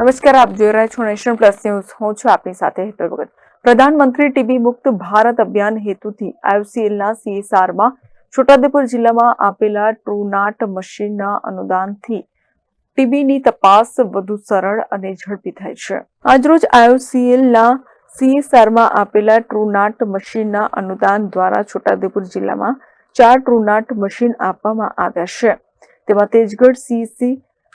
નમસ્કાર, આપ જોઈ રહ્યા છો નેશન પ્લસ ન્યૂઝ. હું છું આપની સાથે હેતલ ભગત. પ્રધાનમંત્રી ટીબી મુક્ત ભારત અભિયાન હેતુથી આઈસીએલના સીએસઆરમાં છોટાઉદેપુર જિલ્લામાં આપેલા ટ્રુનાટ મશીનના અનુદાનથી ટીબીની તપાસ વધુ સરળ અને ઝડપી થાય છે. આજરોજ આઈસીએલના સીએસઆરમાં આપેલા ટ્રુનાટ મશીનના અનુદાન દ્વારા છોટાઉદેપુર જિલ્લામાં ચાર ટ્રુનાટ મશીન આપવામાં આવ્યા છે. તેમાં Tejgadh CSC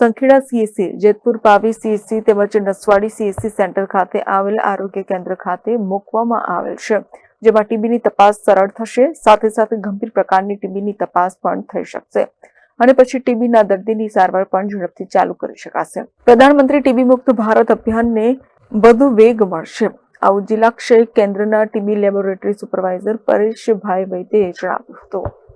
Sankheda CSC Jetpur Pavi CSC તેમજ નસવાડી સીએસસી સેન્ટર ખાતે આવેલ આરોગ્ય કેન્દ્ર ખાતે મૂકવામાં આવેલ છે, જેમાં ટીબીની તપાસ સરળ થશે, સાથે સાથે ગંભીર પ્રકારની ટીબીની તપાસ પણ થઈ શકશે અને પછી ટીબીના દર્દીની સારવાર પણ ઝડપથી ચાલુ કરી શકાશે. પ્રધાનમંત્રી ટીબી મુક્ત ભારત અભિયાનને વધુ વેગ મળશે. આવું જિલ્લા ક્ષય કેન્દ્રના ટીબી લેબોરેટરી સુપરવાઇઝર પરેશભાઈ વૈદ્યએ જણાવ્યું હતું.